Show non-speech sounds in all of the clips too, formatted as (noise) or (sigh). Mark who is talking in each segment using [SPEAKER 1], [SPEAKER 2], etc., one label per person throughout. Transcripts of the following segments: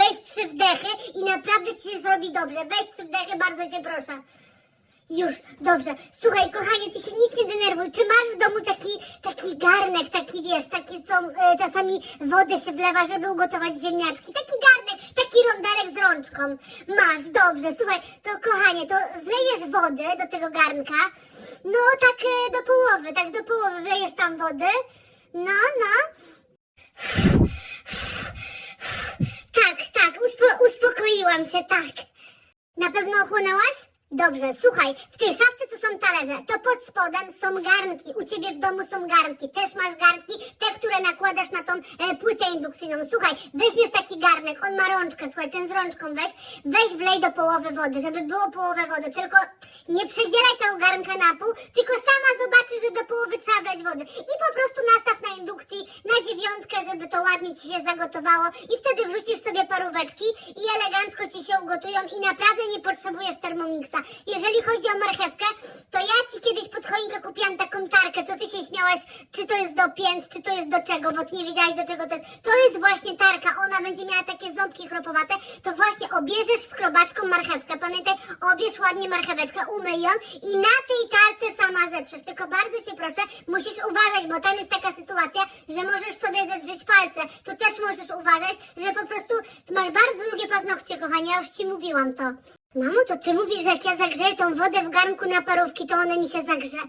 [SPEAKER 1] weź trzy wdechy i naprawdę ci się zrobi dobrze. Weź trzy wdechy, bardzo cię proszę. Już, dobrze. Słuchaj, kochanie, ty się nic nie denerwuj. Czy masz w domu taki, taki garnek, taki wiesz, taki co e, czasami wodę się wlewa, żeby ugotować ziemniaczki? Taki garnek, taki rondelek z rączką. Masz, dobrze. Słuchaj, to kochanie, to wlejesz wody do tego garnka. No, tak e, do połowy, tak do połowy wlejesz tam wody. No, no. Tak, tak, uspo, uspokoiłam się, tak. Na pewno ochłonęłaś? Dobrze, słuchaj, w tej szafce tu są talerze, to pod spodem są garnki, u ciebie w domu są garnki, też masz garnki, te, które nakładasz na tą e, płytę indukcyjną. Słuchaj, weźmiesz taki garnek, on ma rączkę, słuchaj, ten z rączką weź, weź wlej do połowy wody, żeby było połowę wody, tylko nie przedzielaj tego garnka na pół, tylko sama zobaczysz, że do połowy trzeba brać wody. I po prostu nastaw na indukcji na dziewiątkę, żeby to ładnie ci się zagotowało. I wtedy wrzucisz sobie paróweczki i elegancko ci się ugotują i naprawdę nie potrzebujesz termomixa. Jeżeli chodzi o marchewkę, to ja ci kiedyś pod choinkę kupiłam taką tarkę, co ty się śmiałaś, czy to jest do pięt, czy to jest do czego, bo ty nie wiedziałaś do czego to jest. To jest właśnie tarka, ona będzie miała takie ząbki chropowate, to obierzesz skrobaczką marchewkę, pamiętaj, obierz ładnie marcheweczkę, umyj ją i na tej tarce sama zetrzesz, tylko bardzo cię proszę, musisz uważać, bo tam jest taka sytuacja, że możesz sobie zedrzeć palce, tu też możesz uważać, że po prostu masz bardzo długie paznokcie, kochanie, ja już ci mówiłam to. Mamo, to ty mówisz, że jak ja zagrzeję tą wodę w garnku na parówki, to one mi się zagrze.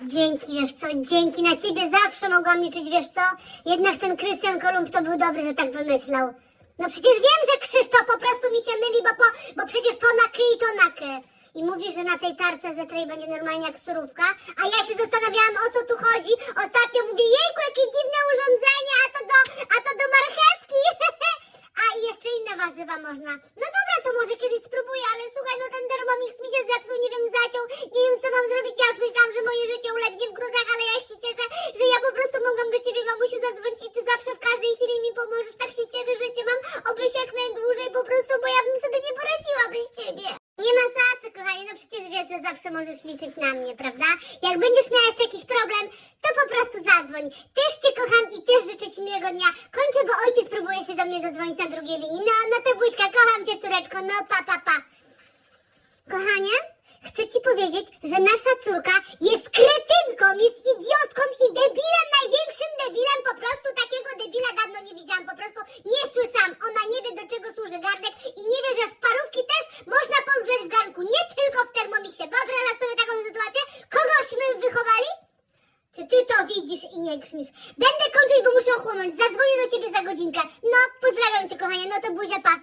[SPEAKER 1] Dzięki, wiesz co, dzięki, na ciebie zawsze mogłam liczyć, wiesz co? Jednak ten Krystian Kolumb to był dobry, że tak wymyślał. No przecież wiem, że Krzysztof po prostu mi się myli, bo, po, bo przecież to naky i to naky. I mówisz, że na tej tarce zetrej będzie normalnie jak surówka, a ja się zastanawiałam, o co tu chodzi. Ostatnio mówię, jejku, jakie dziwne urządzenie, a to do, a to do marchewki. (laughs) a i jeszcze inne warzywa można. No dobra, to może kiedyś spróbuję, ale słuchaj, no ten Thermomix mi się zepsuł, nie wiem, zaciął, nie wiem, co mam zrobić. Ja już myślałam, że moje życie ulegnie w gruzach, ale ja się cieszę, że ja po prostu mogłam do ciebie, mamusiu, zadzwonić i ty zawsze w każdej chwili mi pomożesz. Tak się cieszę, że cię mam obyś jak najdłużej po prostu, bo ja bym sobie nie poradziła bez ciebie. Nie ma za co, kochanie, no przecież wiesz, że zawsze możesz liczyć na mnie, prawda? Jak będziesz miała jeszcze jakiś problem, to po prostu zadzwoń. Też cię kocham i też życzę ci miłego dnia. Kończę, bo ojciec próbuje się do mnie zadzwonić na drugiej linii. No, no to buźka, kocham cię, córeczko, no pa, pa, pa. Kochanie, chcę ci powiedzieć, że nasza córka jest kretynką, jest idiotką i debilem, największym debilem, po prostu takiego debila dawno nie widziałam, po prostu nie słyszałam. Ona nie wie, do czego służy garnek i nie wie, że w parówki też można podgrzać w garnku, nie tylko w termomiksie. Wyobrażasz sobie taką sytuację? Kogośmy wychowali? Czy ty to nie grzmisz? Będę kończyć, bo muszę ochłonąć. Zadzwonię do ciebie za godzinkę. No, pozdrawiam cię, kochanie. No to buzia, pa.